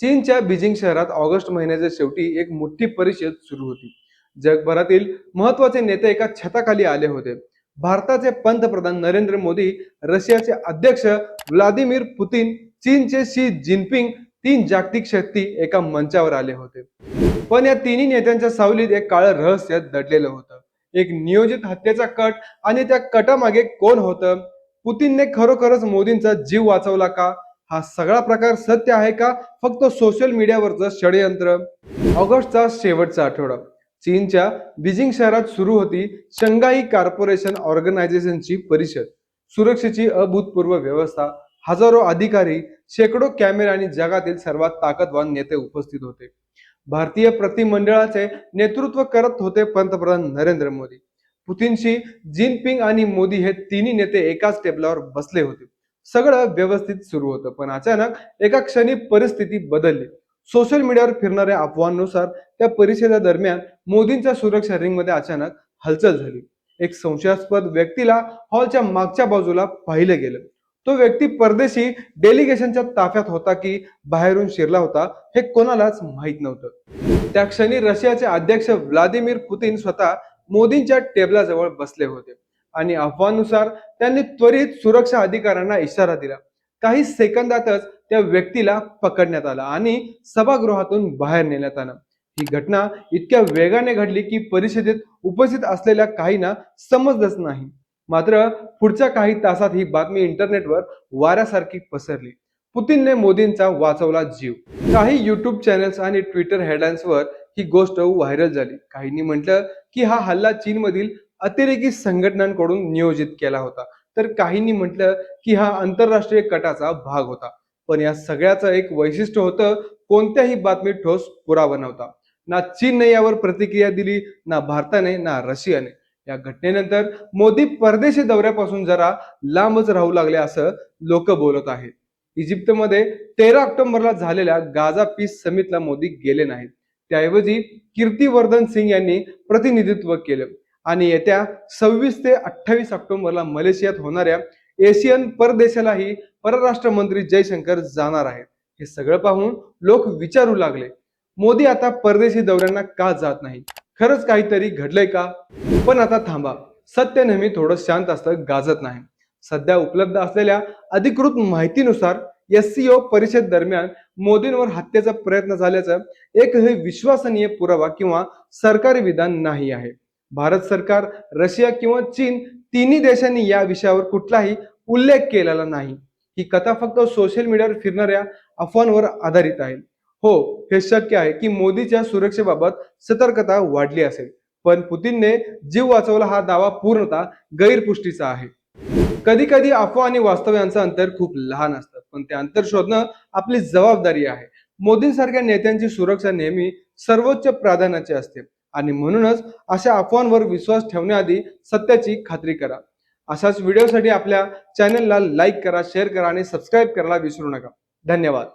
चीनच्या बीजिंग शहरात ऑगस्ट महिन्याच्या शेवटी एक मोठी परिषद सुरू होती. जगभरातील महत्त्वाचे नेते एका छताखाली आले होते. भारताचे पंतप्रधान नरेंद्र मोदी रशियाचे अध्यक्ष व्लादिमीर पुतीन चीनचे शी जिनपिंग तीन जागतिक शक्ती एका मंचावर आले होते. पण या तिन्ही नेत्यांच्या सावलीत एक काळ रहस्य दडलेलं होतं. एक नियोजित हत्येचा कट आणि त्या कटामागे कोण होतं? पुतीनने खरोखरच मोदींचा जीव वाचवला का? हा सगळा प्रकार सत्य आहे का? फक्त सोशल मीडियावरचं षडयंत्र. ऑगस्टचा शेवटचा आठवडा. चीनच्या बीजिंग शहरात सुरू होती शंघाई कॉर्पोरेशन ऑर्गनायझेशनची परिषद. सुरक्षेची अभूतपूर्व व्यवस्था. हजारो अधिकारी शेकडो कॅमेरे आणि जगातील सर्वात ताकदवान नेते उपस्थित होते. भारतीय प्रतिमंडळाचे नेतृत्व करत होते पंतप्रधान नरेंद्र मोदी. पुतीनशी जिनपिंग आणि मोदी हे तिन्ही नेते एकाच टेबलावर बसले होते. सगळं व्यवस्थित सुरू होतं. पण अचानक एका क्षणी परिस्थिती बदलली. सोशल मीडियावर फिरणाऱ्या अफवांनुसार त्या परिषदेदरम्यान मोदींच्या सुरक्षा रिंगमध्ये अचानक हालचाल झाली. एक संशयास्पद व्यक्तीला हॉलच्या मागच्या बाजूला पाहिलं गेलं. तो व्यक्ती परदेशी डेलिगेशनच्या ताफ्यात होता की बाहेरून शिरला होता हे कोणालाच माहीत नव्हतं. त्या क्षणी रशियाचे अध्यक्ष व्लादिमीर पुतीन स्वतः मोदींच्या टेबलाजवळ बसले होते. आणि अफवानुसार त्यांनी त्वरित सुरक्षा अधिकाऱ्यांना इशारा दिला. काही सेकंदातच त्या व्यक्तीला पकडण्यात आला आणि सभागृहातून बाहेर नेण्यात आलं. ही घटना इतक्या वेगाने घडली की परिषदेत उपस्थित असलेल्या काहींना समजलंच नाही. मात्र पुढच्या काही तासात ही बातमी इंटरनेटवर वाऱ्यासारखी पसरली. पुतीनने मोदींचा वाचवला जीव. काही युट्यूब चॅनल्स आणि ट्विटर हेडलाईन्सवर ही गोष्ट व्हायरल झाली. काहींनी म्हटलं की हा हल्ला चीनमधील अतिरेकी संघटनांकडून नियोजित केला होता. तर काहींनी म्हटलं की हा आंतरराष्ट्रीय कटाचा भाग होता. पण या सगळ्याचं एक वैशिष्ट्य होतं कोणत्याही बातमी ठोस पुरावा नव्हता. ना चीनने यावर प्रतिक्रिया दिली ना भारताने ना रशियाने. या घटनेनंतर मोदी परदेशी दौऱ्यापासून जरा लांबच राहू लागले असं लोक बोलत आहेत. इजिप्तमध्ये तेरा ऑक्टोबरला झालेल्या गाझा पीस समिटला मोदी गेले नाहीत. त्याऐवजी कीर्तिवर्धन सिंग यांनी प्रतिनिधित्व केलं. आणि येत्या सव्वीस ते अठ्ठावीस ऑक्टोबरला मलेशियात होणाऱ्या एशियन परदेशालाही परराष्ट्र मंत्री जयशंकर जाणार आहेत. हे सगळं पाहून लोक विचारू लागले मोदी आता परदेशी दौऱ्यांना का जात नाही? खरंच काहीतरी घडलंय का? पण आता थांबा सत्य नेहमी थोडं शांत असतं गाजत नाही. सध्या उपलब्ध असलेल्या अधिकृत माहितीनुसार एस परिषद दरम्यान मोदींवर हत्येचा प्रयत्न झाल्याचं एकही विश्वसनीय पुरावा किंवा सरकारी विधान नाही आहे. भारत सरकार रशिया किंवा चीन तिन्ही देशांनी या विषयावर कुठलाही उल्लेख केलेला नाही. ही कथा फक्त सोशल मीडियावर फिरणाऱ्या अफवांवर आधारित आहे. हो हे शक्य आहे की मोदीच्या सुरक्षेबाबत सतर्कता वाढली असेल पण पुतीनने जीव वाचवला हा दावा पूर्णतः गैरपुष्टीचा आहे. कधी कधी अफवा आणि वास्तव यांचं अंतर खूप लहान असतं पण ते अंतर शोधणं आपली जबाबदारी आहे. मोदींसारख्या नेत्यांची सुरक्षा नेहमी सर्वोच्च प्राधान्याची असते. आणि म्हणूनच अशा अफवांवर विश्वास ठेवण्याआधी सत्याची खात्री करा. अशाच व्हिडिओसाठी आपल्या चॅनलला लाईक करा शेअर करा आणि सबस्क्राईब करायला विसरू नका. धन्यवाद.